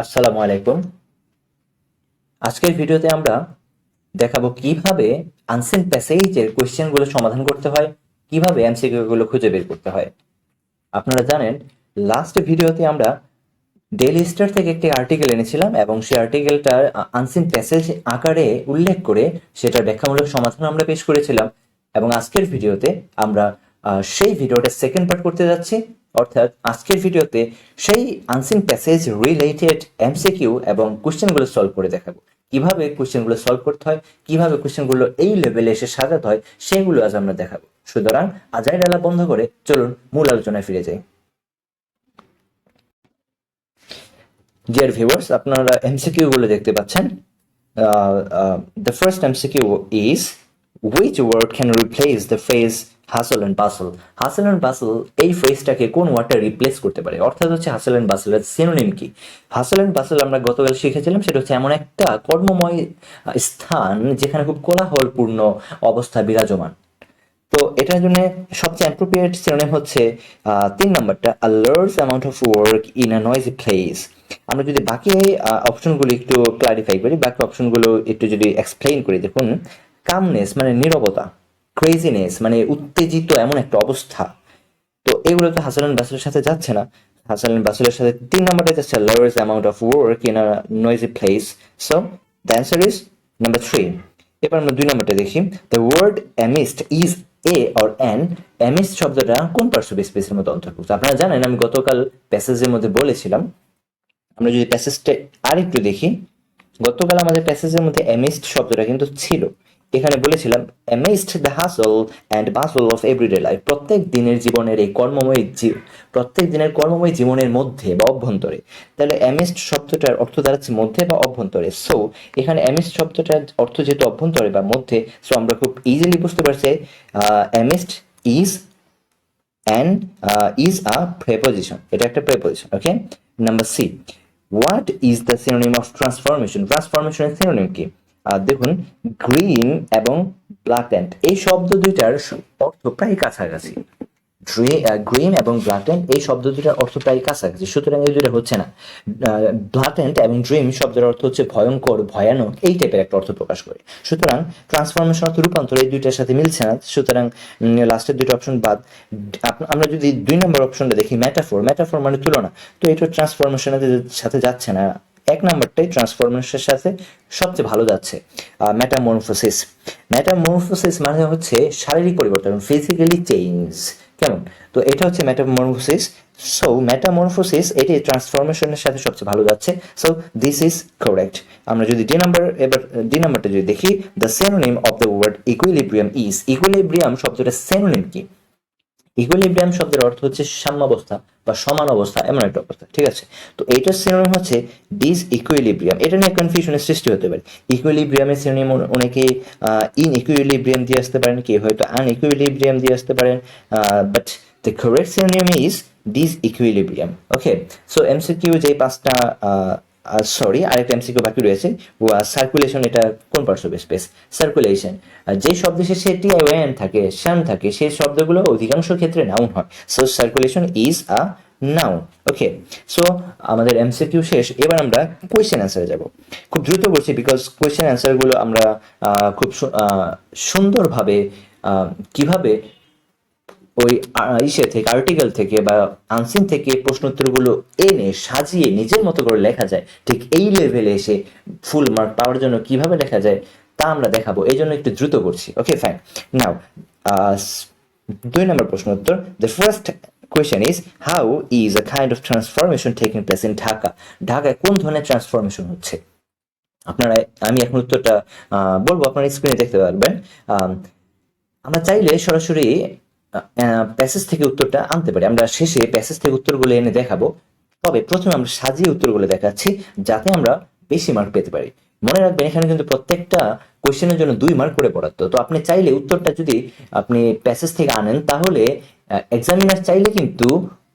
আসসালামু আলাইকুম। আজকের ভিডিওতে আমরা দেখাবো কীভাবে আনসেন প্যাসেজের কোয়েশ্চেনগুলো সমাধান করতে হয়, কীভাবে এমসিকিউ গুলো খুঁজে বের করতে হয়। আপনারা জানেন লাস্ট ভিডিওতে আমরা ডেলি স্টার থেকে একটি আর্টিকেল এনেছিলাম এবং সেই আর্টিকেলটার আনসিন প্যাসেজ আকারে উল্লেখ করে সেটার ব্যাখ্যামূলক সমাধান আমরা পেশ করেছিলাম এবং আজকের ভিডিওতে আমরা সেই ভিডিওটা সেকেন্ড পার্ট করতে যাচ্ছি। অর্থাৎ আজকের ভিডিওতে সেই আনসিন প্যাসেজ রিলেটেড এমসিকিউ এবং কোশ্চেনগুলো সলভ করে দেখাবো। কীভাবে কোশ্চেনগুলো সলভ করতে হয়, কীভাবে কোশ্চেনগুলো এই লেভেলে এসে সাজাতে হয়, সেগুলো আজ আমরা দেখাবো। সুতরাং আজাই ডালা বন্ধ করে চলুন মূল আলোচনায় ফিরে যাই। ডিয়ার ভিউয়ার্স আপনারা এমসিকিউ গুলো দেখতে পাচ্ছেন। The first MCQ is which word can replace the phrase hustle and bustle hustle and bustle এই ফ্রেজটাকে কোন ওয়ার্ডটা রিপ্লেস করতে পারে? অর্থাৎ হচ্ছে হাসল অ্যান্ড বাসলের সিনোনিম কি? হাসল অ্যান্ড বাসল আমরা গতকাল শিখেছিলাম, সেটা হচ্ছে এমন একটা কর্মময় স্থান যেখানে খুব কোলাহলপূর্ণ অবস্থা বিরাজমান। তো এটার জন্য সবচেয়ে অ্যাপ্রোপ্রিয়েট সিনোনিম হচ্ছে তিন নম্বরটা a large amount of work in a noisy place আমরা যদি বাকি অপশনগুলো একটু ক্লারিফাই করি, বাকি অপশনগুলো একটু যদি এক্সপ্লেইন করি, দেখুন কামনেস মানে নীরবতা। ক্রেজিনেস মানে উত্তেজিত এমন একটা অবস্থা। তো এগুলো তো হাসান বাসুলের সাথে যাচ্ছে না। হাসান বাসুলের সাথে তিন নম্বরটা যাচ্ছে large amount of work in a noisy place so the answer is number three এবার আমরা দুই নম্বরটা দেখি। The word amidst is a or an amidst শব্দটা কোন পার্শ্ব স্পেসের মধ্যে অন্তর্ভুক্ত? আপনারা জানেন, আমি গতকাল প্যাসেজের মধ্যে বলেছিলাম। আমরা যদি প্যাসেজটা আরেকটু দেখি, গতকাল আমাদের প্যাসেজের মধ্যে অ্যামিস্ট শব্দটা কিন্তু ছিল। এখানে বলেছিলাম amidst the hustle and bustle of everyday life প্রত্যেক দিনের জীবনের এই কর্মময় প্রত্যেক দিনের কর্মময় জীবনের মধ্যে বা অভ্যন্তরে। তাহলে অ্যামিস্ট শব্দটার অর্থ দাঁড়াচ্ছে মধ্যে বা অভ্যন্তরে। সো এখানে অ্যামিস্ট শব্দটার অর্থ যেহেতু অভ্যন্তরে বা মধ্যে সো আমরা খুব ইজিলি বুঝতে পারছি amidst is uh, is a preposition. এটা একটা preposition okay number C what is the synonym of transformation transformation synonym কি? দেখুন গ্রিন এবং ব্ল্যাটেন্ট এই শব্দ দুইটার অর্থ প্রায় কাছাকাছি। গ্রিন এবং ব্লাটেন্ট এই শব্দ দুটার অর্থ প্রায় কাছাকাছি, সুতরাং এই দুটো হচ্ছে না। ব্লাটেন্ট এবং ড্রিম শব্দের অর্থ হচ্ছে ভয়ঙ্কর, ভয়ানক, এই টাইপের একটা অর্থ প্রকাশ করে। সুতরাং ট্রান্সফরমেশন অর্থ রূপান্তর এই দুইটার সাথে মিলছে না। সুতরাং লাস্টের দুটো অপশন বাদ আমরা যদি দুই নম্বর অপশনটা দেখি ম্যাটাফোর ম্যাটাফোর মানে তুলনা, তো এটা ট্রান্সফরমেশনের সাথে যাচ্ছে না। এক নাম্বারটাই ট্রান্সফরমেশনের সাথে সবচেয়ে ভালো যাচ্ছে ম্যাটামরফোসিস ম্যাটামরফোসিস মানে হচ্ছে শারীরিক পরিবর্তন ফিজিক্যালি চেঞ্জ কেমন? তো এটা হচ্ছে ম্যাটামরফোসিস সো ম্যাটামরফোসিস এটি ট্রান্সফরমেশনের সাথে সবচেয়ে ভালো যাচ্ছে। সো দিস ইজ কারেক্ট আমরা যদি ডি নাম্বার এবার ডি নাম্বারটা যদি দেখি the synonym of the word equilibrium is equilibrium শব্দটা সেনোনিম কি? ইকুইলিব্রিয়াম শব্দের অর্থ হচ্ছে সাম্যাবস্থা বা সমান অবস্থা, এমন একটা অবস্থা, ঠিক আছে? তো এইটার সিনোনিম হচ্ছে ডিস ইকুইলিব্রিয়াম এটা নিয়ে কনফিউশনের সৃষ্টি হতে পারে। ইকুইলিব্রিয়ামের সিনোনিম অনেকে ইন ইকুইলিব্রিয়াম দিয়ে আসতে পারেন কি হয়তো আন ইকুইলিব্রিয়াম দিয়ে আসতে পারেন but the correct synonym is disequilibrium okay so MCQ যে পাঁচটা সরি আরেকটা এমসিকিউ বাকি রয়েছে সার্কুলেশন এটা কোন পার্শ্ব স্পেস সার্কুলেশন যে শব্দ শেষে টি ওয়ান থাকে শান থাকে সেই শব্দগুলো অধিকাংশ ক্ষেত্রে নাউন হয়। So circulation is a noun okay so আমাদের এমসিকিউ শেষ। এবার আমরা কোয়েশ্চেন অ্যান্সারে যাব। খুব দ্রুত করছি বিকজ কোয়েশ্চেন অ্যান্সারগুলো আমরা খুব সুন্দরভাবে কীভাবে ওই ইসে থেকে আর্টিকেল থেকে বা আনসিন থেকে প্রশ্ন উত্তরগুলো এনে সাজিয়ে নিজের মতো করে লেখা যায়। ঠিক এই লেভেলে এসে ফুল মার্ক পাওয়ার জন্য কীভাবে লেখা যায় তা আমরা দেখাবো। এই জন্য একটু দ্রুত করছি। ওকে ফাইন নাও দুই নম্বর প্রশ্ন উত্তর the first question is how is a kind of transformation taking place in Dhaka ঢাকায় কোন ধরনের ট্রান্সফরমেশন হচ্ছে? আপনারা আমি এখন উত্তরটা বলব আপনারা স্ক্রিনে দেখতে পারবেন। আম, আমরা চাইলে সরাসরি প্যাসেজ থেকে উত্তরটা আনতে পারি। আমরা শেষে প্যাসেজ থেকে উত্তরগুলো এনে দেখাবো। তবে প্রথমে আমরা সাজিয়ে উত্তরগুলো দেখাচ্ছি, যাতে আমরা বেশি মার্ক পেতে পারি। মনে রাখবেন, এখানে কিন্তু প্রত্যেকটা কোয়েশ্চেনের জন্য দুই মার্ক করে বরাদ্দ। তো আপনি চাইলে উত্তরটা যদি আপনি প্যাসেজ থেকে আনেন, তাহলে এক্সামিনার চাইলে কিন্তু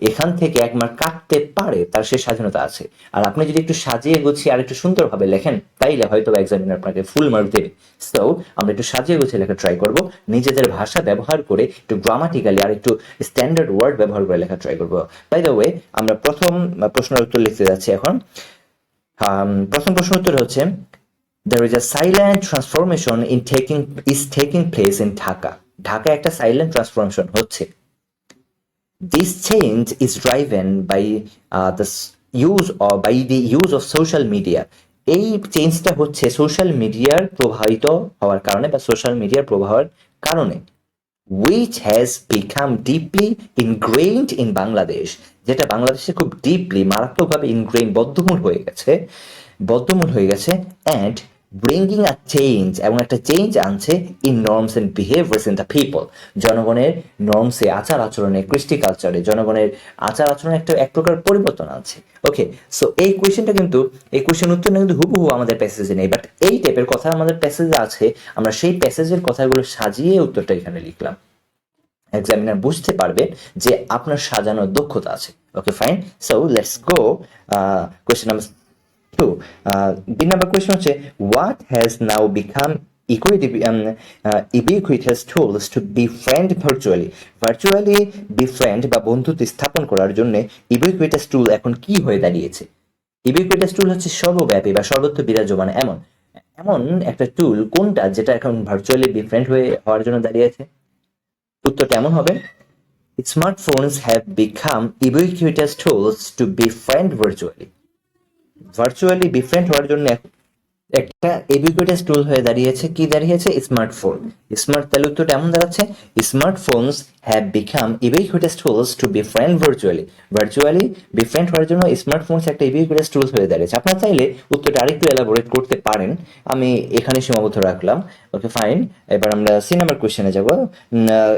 এখান থেকে এক কাটতে পারে, তার সে স্বাধীনতা আছে। আর আপনি যদি একটু সাজিয়ে গুছিয়ে আর একটু সুন্দরভাবে লেখেন, তাইলে হয়তো এক্সামিনার আপনাকে ফুল মার্ক দেবে। সো আমরা একটু সাজিয়ে গুছিয়ে লেখা ট্রাই করব। নিজেদের ভাষা ব্যবহার করে একটু গ্রামাটিক্যালি আর একটু স্ট্যান্ডার্ড ওয়ার্ড ব্যবহার করে লেখা ট্রাই করব। বাই দ্য ওয়ে আমরা প্রথম প্রশ্নের উত্তর লিখতে যাচ্ছি এখন। প্রথম প্রশ্ন উত্তর হচ্ছে, there is a silent transformation in taking, is taking place in Dhaka Dhaka একটা silent transformation হচ্ছে। This change is driven by uh, the use or by the use of social media. এই চেঞ্জটা হচ্ছে সোশ্যাল মিডিয়ার প্রভাবিত হওয়ার কারণে বা সোশ্যাল মিডিয়ার প্রভাবের কারণে which has become deeply ingrained in Bangladesh যেটা বাংলাদেশে খুব ডিপলি মারাত্মকভাবে ইনগ্রেইন বদ্ধমূল হয়ে গেছে বদ্ধমূল হয়ে গেছে অ্যান্ড ব্রিঙ্গিং আ চেঞ্জ এবং একটা চেঞ্জ আনছে in norms and behaviours in the people জনগণের নর্মসে আচার আচরণে, কৃষ্টি কালচারে জনগণের আচার আচরণে একটা এক প্রকার পরিবর্তন আনছে। ওকে সো এই কোয়েশ্চেনটা কিন্তু, এই কোয়েশ্চেন উত্তরটা কিন্তু হুবহু আমাদের প্যাসেজে নেই বাট এই টাইপের কথা আমাদের প্যাসেজে আছে, আমরা সেই প্যাসেজের কথাগুলো সাজিয়ে উত্তরটা এখানে লিখলাম। এক্সামিনার বুঝতে পারবে যে আপনার সাজানোর দক্ষতা আছে। Okay fine so let's go question number two B number equity um, uh, ubiquitous tools to befriend virtually? Virtually befriend বা বন্ধুত্ব স্থাপন করার জন্য ইবিকুইটাস টুল এখন কি হয়ে দাঁড়িয়েছে? ইবিকুইটাস টুল হচ্ছে সর্বব্যাপী বা সর্বত্র বিরাজমান এমন এমন একটা টুল কোনটা যেটা এখন ভার্চুয়ালি বিফ্রেন্ড হয়ে হওয়ার জন্য দাঁড়িয়েছে? উত্তরটা এমন হবে smartphones have become ubiquitous tools to befriend virtually virtually different হওয়ার জন্য একটা ইবিকুইটাস টুল হয়ে দাঁড়িয়েছে। কি দাঁড়িয়েছে? স্মার্টফোন স্মার্ট তাহলে উত্তরটা এমন দাঁড়াচ্ছে smartphones have become ubiquitous tools to befriend virtually virtually befriend হওয়ার জন্য স্মার্টফোনস একটা ইবিকুইটাস টুলস হয়ে দাঁড়িয়েছে। আপনারা চাইলে উত্তরটা আরেকটু এলাবোরেট করতে পারেন। আমি এখানে সীমাবদ্ধ রাখলাম। ওকে ফাইন এবার আমরা সি নাম্বার কোয়েশ্চেনে যাব।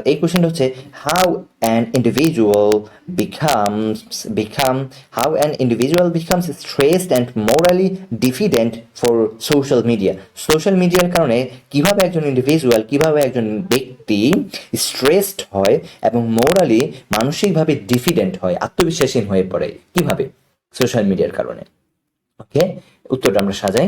এই কোয়েশ্চেনটা হচ্ছে how an individual becomes become how an individual becomes stressed and morally deficient for social media social মিডিয়ার কারণে কীভাবে একজন ইন্ডিভিজুয়াল কীভাবে একজন ব্যক্তি স্ট্রেসড হয় এবং মোরালি মানসিকভাবে ডিফিডেন্ট হয় আত্মবিশ্বাসীন হয়ে পড়ে কীভাবে সোশ্যাল মিডিয়ার কারণে ওকে উত্তরটা আমরা সাজাই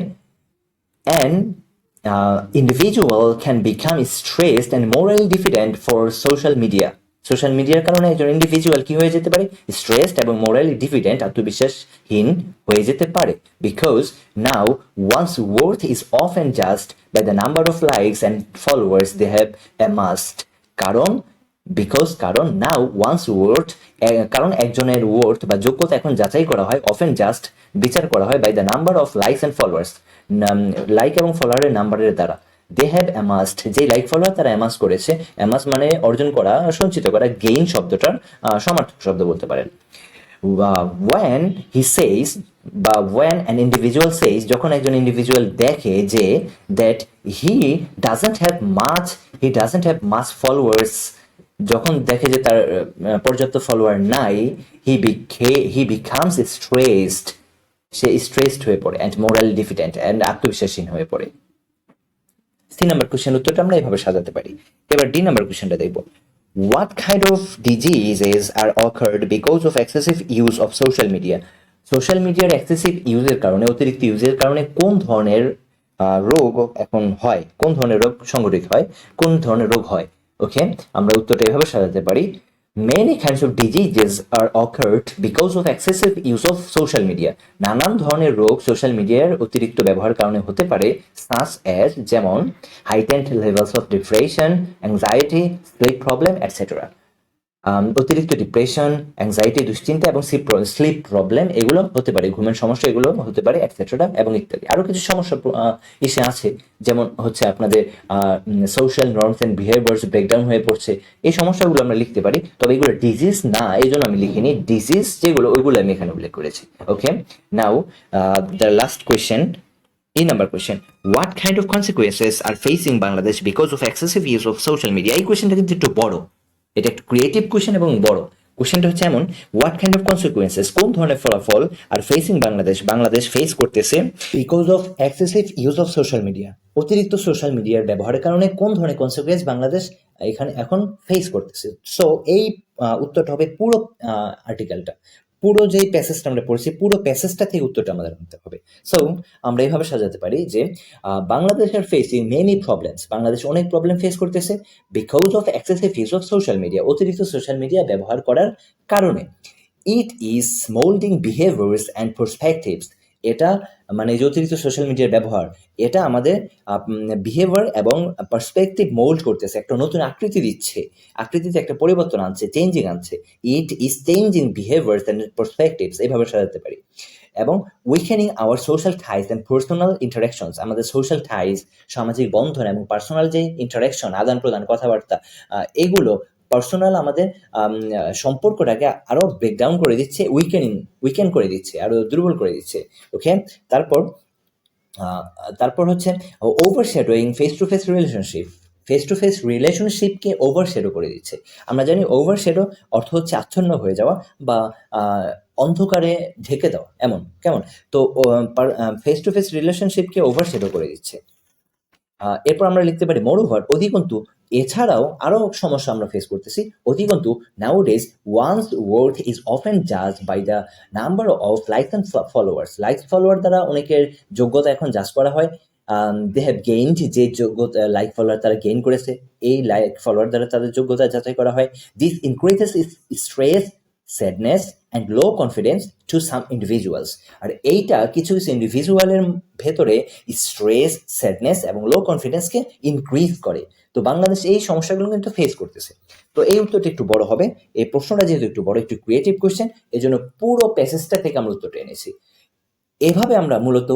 uh, individual can become stressed and morally diffident for social media social মিডিয়ার কারণে একজন ইন্ডিভিজুয়াল কি হয়ে যেতে পারে? স্ট্রেসড এবং মোরালি ডিফিডেন্ট আত্মবিশ্বাসহীন হয়ে যেতে পারে। Because now one's worth is of and just by the number of likes and followers they have amassed কারণ বিকজ কারণ নাও ওয়ান্স ওয়ার্থ কারণ একজনের ওয়ার্থ বা যোগ্যতা এখন যাচাই করা হয় অফেন জাস্ট বিচার করা হয় by the number of likes and followers like এবং ফলোয়ারের নাম্বারের দ্বারা। দে হ্যাভ অ্যামাস্ট যে লাইক ফলোয়ার তারা অ্যামাস করেছে অ্যামাস মানে অর্জন করা, সঞ্চিত করা গেইন শব্দটার সমার্থক শব্দ বলতে পারেন। ওয়ান হি সেইস বা ওয়ান অ্যান ইন্ডিভিজুয়াল সেইস যখন একজন ইন্ডিভিজুয়াল দেখে যে that he doesn't have much he doesn't have much followers যখন দেখে যে তার পর্যাপ্ত ফলোয়ার নাই হি হি বিকামস স্ট্রেসড সে স্ট্রেসড হয়ে পড়ে অ্যান্ড মোরাল ডিফিডেন্ট অ্যান্ড আত্মবিশ্বাসহীন হয়ে পড়ে। সি নাম্বার কোশ্চেন উত্তরটা আমরা এইভাবে সাজাতে পারি। এবার ডি নাম্বার কোশ্চেনটা দেখব। What kind of diseases are occurred because of excessive use of social media social মিডিয়ার এক্সেসিভ ইউজের কারণে, অতিরিক্ত ইউজের কারণে কোন ধরনের রোগ এখন হয়? কোন ধরনের রোগ সংগঠিত হয়? কোন ধরনের রোগ হয়? ওকে আমরা উত্তরটা এভাবে সাজাতে পারি। Many kinds of diseases are occurred because of excessive use of social media. নানান ধরনের রোগ সোশ্যাল মিডিয়ার অতিরিক্ত ব্যবহার কারণে হতে পারে সাস অ্যাজ যেমন heightened levels of depression anxiety sleep problem etcetera অতিরিক্ত ডিপ্রেশন অ্যাংজাইটি দুশ্চিন্তা এবং স্লিপ প্রবলেম এগুলো হতে পারে, ঘুমের সমস্যা এগুলো হতে পারে এটসেট্রা এবং ইত্যাদি। আরও কিছু সমস্যা এসে আছে, যেমন হচ্ছে আপনাদের social norms and behaviours breakdown হয়ে পড়ছে, এই সমস্যাগুলো আমরা লিখতে পারি, তবে এগুলো ডিজিজ না এই জন্য আমি লিখিনি। ডিজিজ যেগুলো, ওইগুলো আমি এখানে উল্লেখ করেছি okay now the last question এই number question what kind of consequences are facing Bangladesh because of excessive use of social media এই কোয়েশ্চেনটা কিন্তু একটু বড়। এটা একটু ক্রিয়েটিভ কোয়েশ্চেন এবং বড়। কোয়েশনটা হচ্ছে এমন হোয়াট কাইন্ড অফ কনসিকুয়েন্সেস কোন ধরনের ফলাফল are facing Bangladesh Bangladesh face করতেছে? Because of excessive use of social media অতিরিক্ত সোশ্যাল মিডিয়ার ব্যবহারের কারণে কোন ধরনের কনসিকুয়েন্স বাংলাদেশ এখানে এখন ফেস করতেছে? সো এই উত্তরটা হবে পুরো আর্টিকেলটা পুরো যে প্যাসেজটা আমরা পড়ছি, পুরো প্যাসেজটা থেকে উত্তরটা আমাদের আনতে হবে। সো আমরা এইভাবে সাজাতে পারি যে Bangladesh are facing many problems Bangladesh অনেক প্রবলেম ফেস করতেছে because of excessive use of social media অতিরিক্ত সোশ্যাল মিডিয়া ব্যবহার করার কারণে। It is moulding behaviours and perspectives এটা মানে যে অতিরিক্ত সোশ্যাল মিডিয়ার ব্যবহার, এটা আমাদের বিহেভিয়ার এবং পার্সপেক্টিভ মোল্ড করতেছে, একটা নতুন আকৃতি দিচ্ছে, আকৃতিতে একটা পরিবর্তন আনছে চেঞ্জিং আনছে it is changing behaviours and perspectives এইভাবে সাজাতে পারি। এবং weakening our social ties and personal interactions আমাদের সোশ্যাল ঠাইজ সামাজিক বন্ধন এবং পার্সোনাল যে ইন্টারাকশন আদান প্রদান কথাবার্তা এগুলো পার্সোনাল আমাদের সম্পর্কটাকে আরও ব্রেকডাউন করে দিচ্ছে উইকেনিং উইকেন করে দিচ্ছে আরও দুর্বল করে দিচ্ছে ওকে তারপর তারপর হচ্ছে overshadowing face to face relationship face to face রিলেশনশিপকে overshadow করে দিচ্ছে। আমরা জানি ওভার শ্যাডো অর্থ হচ্ছে আচ্ছন্ন হয়ে যাওয়া বা অন্ধকারে ঢেকে দেওয়া, এমন, কেমন? তো ফেস টু ফেস রিলেশনশিপকে ওভার শ্যাডো করে দিচ্ছে। এরপর আমরা লিখতে পারি মোরওভার অধিকন্তু এছাড়াও আরও সমস্যা আমরা ফেস করতেছি। অধিকন্তু nowadays one's worth is often জাজ by the number of like and followers like follower দ্বারা অনেকের যোগ্যতা এখন জাজ করা হয়। দে হ্যাভ গেইনড যে যোগ্যতা লাইক ফলোয়ার তারা গেইন করেছে, এই লাইক ফলোয়ার দ্বারা তাদের যোগ্যতা যাচাই করা হয়। This increases stress sadness and low confidence to some individuals আর এইটা কিছু কিছু ইন্ডিভিজুয়ালের ভেতরে স্ট্রেস স্যাডনেস এবং লো কনফিডেন্সকে ইনক্রিজ করে। তো বাংলাদেশ এই সমস্যাগুলো কিন্তু ফেস করতেছে। তো এই উত্তরটা একটু বড় হবে। এই প্রশ্নটা যেহেতু একটু বড়, একটু ক্রিয়েটিভ কোয়েশ্চেন এই জন্য পুরো প্যাসেজটা থেকে আমরা উত্তরটা এনেছি। এভাবে আমরা মূলত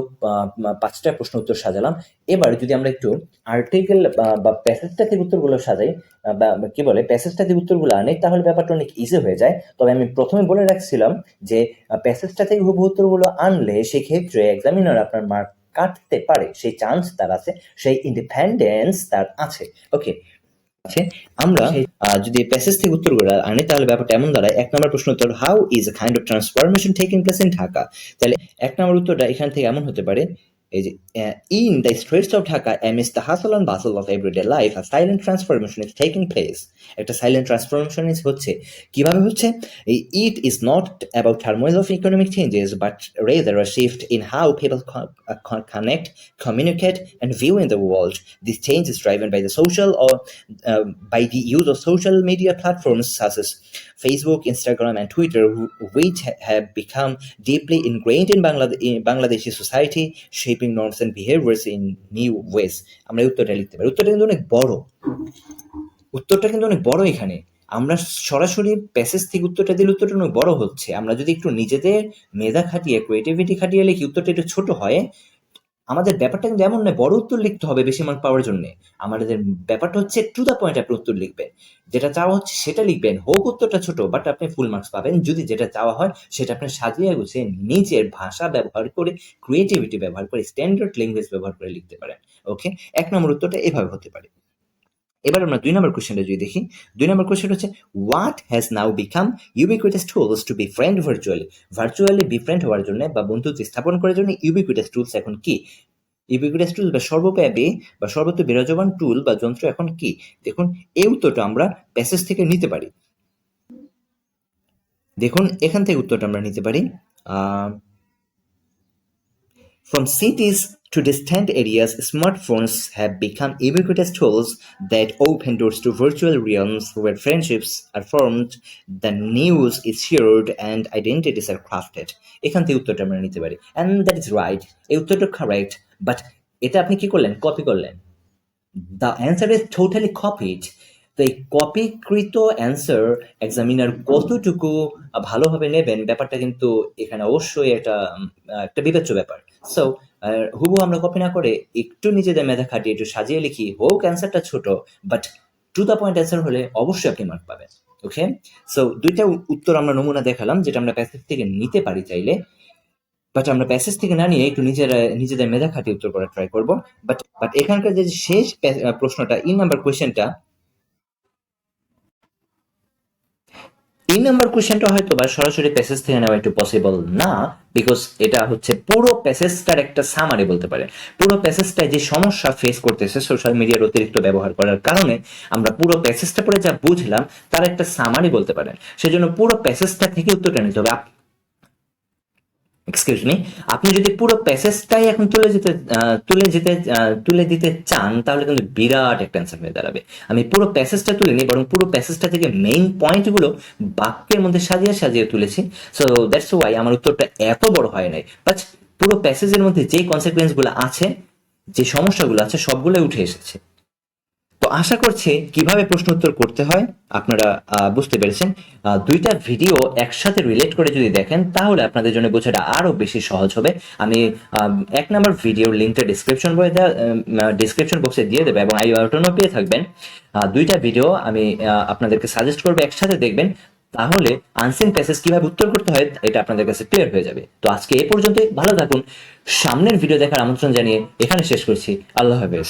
পাঁচটা প্রশ্ন উত্তর সাজালাম। এবার যদি আমরা একটু আর্টিকেল বা প্যাসেজটা থেকে উত্তরগুলো সাজাই বা বা কি বলে প্যাসেজটা থেকে উত্তরগুলো আনে, তাহলে ব্যাপারটা অনেক ইজি হয়ে যায়। তবে আমি প্রথমে বলে রাখছিলাম যে প্যাসেজটা থেকে হুবহু উত্তরগুলো আনলে সেক্ষেত্রে এক্সামিনার আপনার মার্ক কাটতে পারে সেই চান্স তার আছে সেই ইন্ডিপেন্ডেন্স তার আছে। ওকে আছে আমরা যদি প্যাসেজ থেকে উত্তরগুলো আনি তাহলে ব্যাপারটা এমন দাঁড়ায় এক নম্বর প্রশ্ন উত্তর how is a kind of transformation taking place in Dhaka তাহলে এক নম্বর উত্তরটা এখান থেকে এমন হতে পারে in the streets of Dhaka amidst the hustle and bustle of everyday life a silent transformation is taking place একটা সাইলেন্ট ট্রান্সফরমেশন ইজ হচ্ছে, কীভাবে হচ্ছে? It is not about turmoil of economic changes but rather a shift in how people connect communicate and view in the world this change is driven by the social or by the use of social media platforms such as Facebook, Instagram, and Twitter, which have become deeply ingrained in, Bangladesh, in Bangladeshi society, shaping norms and behaviors in new ways. আমরা উত্তরটা লিখতে পারি উত্তরটা কিন্তু অনেক বড় উত্তরটা কিন্তু অনেক বড় এখানে আমরা সরাসরি প্যাসেজ থেকে উত্তরটা দিলে উত্তরটা অনেক বড় হচ্ছে আমরা যদি একটু নিজেদের মেধা খাটিয়ে ক্রিয়েটিভিটি খাটিয়ে লিখি উত্তরটা একটু ছোট হয় আমাদের ব্যাপারটা কিন্তু এমন নয়, বড় উত্তর লিখতে হবে বেশি মার্ক পাওয়ার জন্য। আমাদের ব্যাপারটা হচ্ছে টু দ্য পয়েন্ট আপনি উত্তর লিখবেন। যেটা চাওয়া হচ্ছে সেটা লিখবেন। হোক উত্তরটা ছোট বাট আপনি ফুল মার্কস পাবেন। যদি যেটা চাওয়া হয় সেটা আপনি সাজিয়ে গুছিয়ে নিজের ভাষা ব্যবহার করে ক্রিয়েটিভিটি ব্যবহার করে স্ট্যান্ডার্ড ল্যাঙ্গুয়েজ ব্যবহার করে লিখতে পারেন। ওকে এক নম্বর উত্তরটা এভাবে হতে পারে। এবার আমরা দুই নম্বর কোশ্চেনটা যদি দেখি, দুই নম্বর কোশ্চেন হচ্ছে what has now become ubiquitous tools to befriend virtually virtually befriend হওয়ার জন্য বা বন্ধুত্ব স্থাপন করার জন্য ইউবিকুইটাস টুলস এখন কি? ইউবিকুইটাস টুল বা সর্বব্যাপী বা সর্বত্র বিরাজমান টুল বা যন্ত্র এখন কি? দেখুন, এই উত্তরটা আমরা প্যাসেজ থেকে নিতে পারি। দেখুন, এখান থেকে উত্তরটা আমরা নিতে পারি। From cities to distant areas, smartphones have become ubiquitous tools that open doors to virtual realms where friendships are formed, the news is shared, and identities are crafted. এখান থেকে উত্তরটা আমরা নিতে পারি অ্যান্ড দ্যাট ইজ রাইট এই উত্তরটা correct but এটা আপনি কি করলেন কপি করলেন the answer is totally copied তো এই কপিকৃত অ্যান্সার এক্সামিনার কতটুকু ভালোভাবে নেবেন ব্যাপারটা কিন্তু এখানে অবশ্যই একটা একটা বিবেচ্য ব্যাপার সো হুবু আমরা কপি না করে একটু নিজেদের মেধা খাটিয়ে একটু সাজিয়ে লিখি, হোক, অ্যান্সারটা ছোট, but to the point answer হলে অবশ্যই আপনি মার্ক পাবেন। ওকে সো দুইটা উত্তর আমরা নমুনা দেখালাম, যেটা আমরা প্যাসেজ থেকে নিতে পারি চাইলে বাট আমরা প্যাসেজ থেকে না নিয়ে একটু নিজেরা, নিজেদের মেধা খাটিয়ে উত্তর করার ট্রাই করব। বাট বাট এখানকার যে শেষ প্রশ্নটা ইন নাম্বার কোয়েশ্চেনটা তিন নম্বর কোয়েশ্চেনটা হয়তো বা সরাসরি প্যাসেজ থেকে নেওয়া একটু পসিবল না বিকজ এটা হচ্ছে পুরো প্যাসেজটার একটা সামারি বলতে পারে। পুরো প্যাসেজটায় যে সমস্যা ফেস করতেছে সোশ্যাল মিডিয়ার অতিরিক্ত ব্যবহার করার কারণে আমরা পুরো প্যাসেজটা পরে যা বুঝলাম, তার একটা সামারি বলতে পারেন। সেজন্য পুরো প্যাসেজটা থেকে উত্তরটা নিতে হবে। এক্সকিউজ মি আপনি যদি পুরো প্যাসেজটাই এখন তুলে যেতে তুলে যেতে তুলে দিতে চান, তাহলে কিন্তু বিরাট একটা অ্যান্সার হয়ে দাঁড়াবে। আমি পুরো প্যাসেজটা তুলে নিই, বরং পুরো প্যাসেজটা থেকে মেইন পয়েন্টগুলো বাক্যের মধ্যে সাজিয়ে সাজিয়ে তুলেছি। সো দ্যাটস ওয়াই আমার উত্তরটা এত বড় হয় নাই। বাট পুরো প্যাসেজের মধ্যে যে কনসিকুয়েন্সগুলো আছে, যে সমস্যাগুলো আছে, সবগুলোই উঠে এসেছে। আশা করছি কীভাবে প্রশ্ন উত্তর করতে হয়, আপনারা বুঝতে পেরেছেন। দুইটা ভিডিও একসাথে রিলেট করে যদি দেখেন, তাহলে আপনাদের জন্য বোঝাটা আরও বেশি সহজ হবে। আমি এক নম্বর ভিডিওর লিঙ্কটা ডিসক্রিপশন বইতে ডিসক্রিপশন বক্সে দিয়ে দেবো এবং আই বাটনও পেয়ে থাকবেন। দুইটা ভিডিও আমি আপনাদেরকে সাজেস্ট করব, একসাথে দেখবেন। তাহলে আনসিন প্যাসেজ কীভাবে উত্তর করতে হয়, এটা আপনাদের কাছে ক্লিয়ার হয়ে যাবে। তো আজকে এ পর্যন্ত ভালো থাকুন। সামনের ভিডিও দেখার আমন্ত্রণ জানিয়ে এখানে শেষ করছি। আল্লাহ হাফেজ।